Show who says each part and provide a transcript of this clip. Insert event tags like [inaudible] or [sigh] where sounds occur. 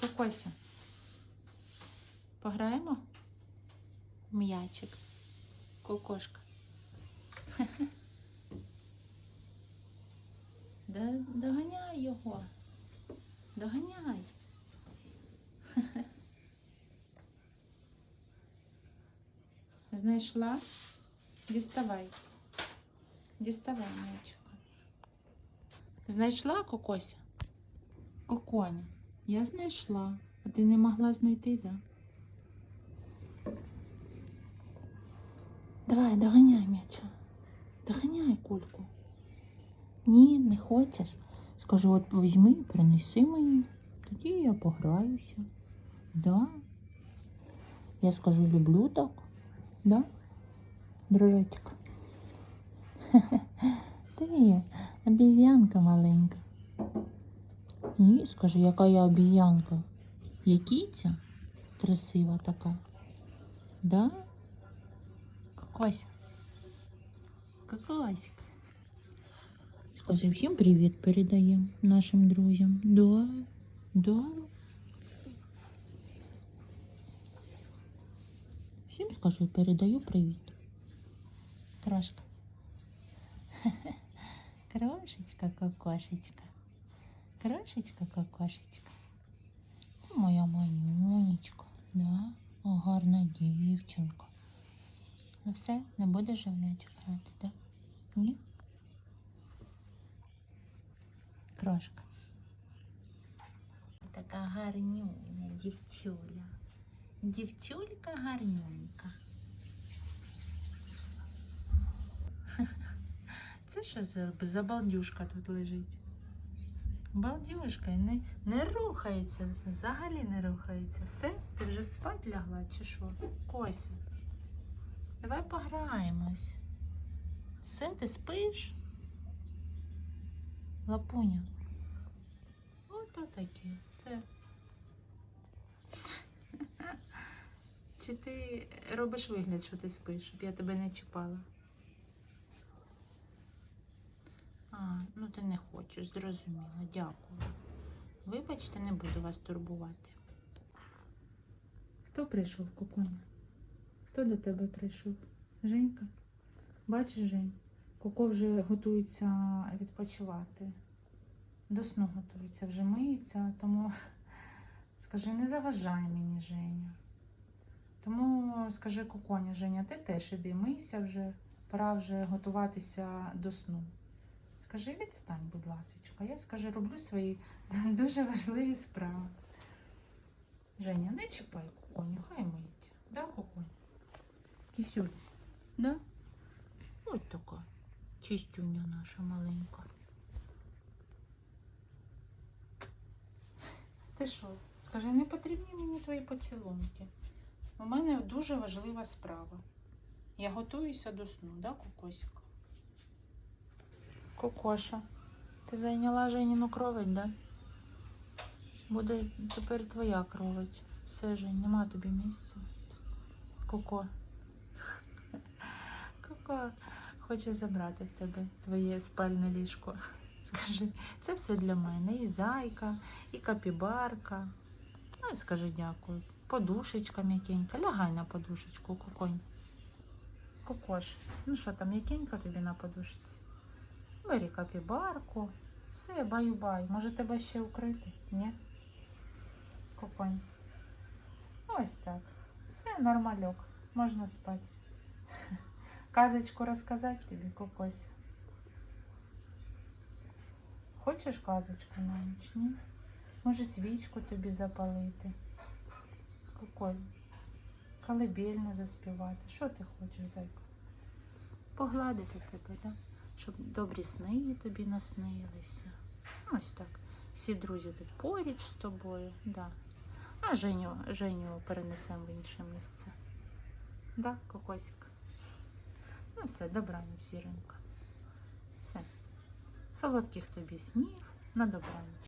Speaker 1: Кокося. Пограємо? М'ячик. Кокошка. [laughs] Доганяй його. Доганяй. [laughs] Знайшла? Діставай. Діставай м'ячика. Знайшла кокося? Коконя, я знайшла, а ти не могла знайти, так? Да? Давай, доганяй м'яча. Доганяй кульку. Ні, не хочеш. Скажу, от візьми, принеси мені. Тоді я пограюся. Да? Я скажу, люблю так. Да? Дружочок. [laughs] Ти обіз'янка маленька. Ні, скажи, яка я обіз'янка. Є кіця красива така. Да? Кокося. Кокосик. Скажи, всім привіт передаємо нашим друзям. Да, да. Всім скажи, передаю привіт. Крошка. [laughs] Крошечка, кокошечка. Крошечка, кокошечка. Ти моя манюнечка, да? О, гарна дівчинка. Ну все, не будеш же в м'ячик грати, так? Ні? Крошка. Така гарнюня, дівчуля. Дівчулька гарнюнька. Це що за, за балдюшка тут лежить? Балдюшка не, не рухається, взагалі не рухається. Все, ти вже спать лягла чи що? Кося. Давай пограємось. Все, ти спиш? Лапуня. Ото таке, все. Чи ти робиш вигляд, що ти спиш, щоб я тебе не чіпала? А, ну ти не хочеш, зрозуміла, дякую. Вибачте, не буду вас турбувати. Хто прийшов, Коконя? Хто до тебе прийшов? Женька? Бачиш, Жень, Коко вже готується відпочивати. До сну готується, вже миється, тому [laughs] скажи, не заважай мені, Женя. Тому скажи Коконя, Женя, ти теж іди, мийся вже, пора вже готуватися до сну. Скажи, відстань, будь ласка. Я скажи, роблю свої [laughs] дуже важливі справи. Женя, не чіпай Коконю, хай миється. Да, Коконя? Кисюль, да? Ось така чистюня наша маленька. Ти що? Скажи, не потрібні мені твої поцілунки. У мене дуже важлива справа. Я готуюся до сну, да, Кокосик? Кокоша, ти зайняла Женіну кровать, да? Буде тепер твоя кровать. Все, Жень, нема тобі місця. Коко. Коко хоче забрати в тебе твоє спальне ліжко. Скажи, це все для мене. І зайка, і капібарка. Ну і скажи дякую. Подушечка м'якенька. Лягай на подушечку, коконь. Кокош. Ну що там, м'якенько тобі на подушечці? Бери капібарку. Все, баю-бай. Може тебе ще укрити? Ні? Коконь. Ось так. Все, нормальок. Можна спати. [laughs] Казочку розказати тобі, Кокося? Хочеш казочку на ніч, ні? Може свічку тобі запалити? Коконь. Колыбельну заспівати. Що ти хочеш, зайка? Погладити тебе, так? Щоб добрі сни тобі наснилися. Ось так. Всі друзі тут поруч з тобою, да. А Женю, Женю перенесемо в інше місце. Да, кокосик. Ну все, добраніч, зіронька. Все. Солодких тобі снів на добраніч.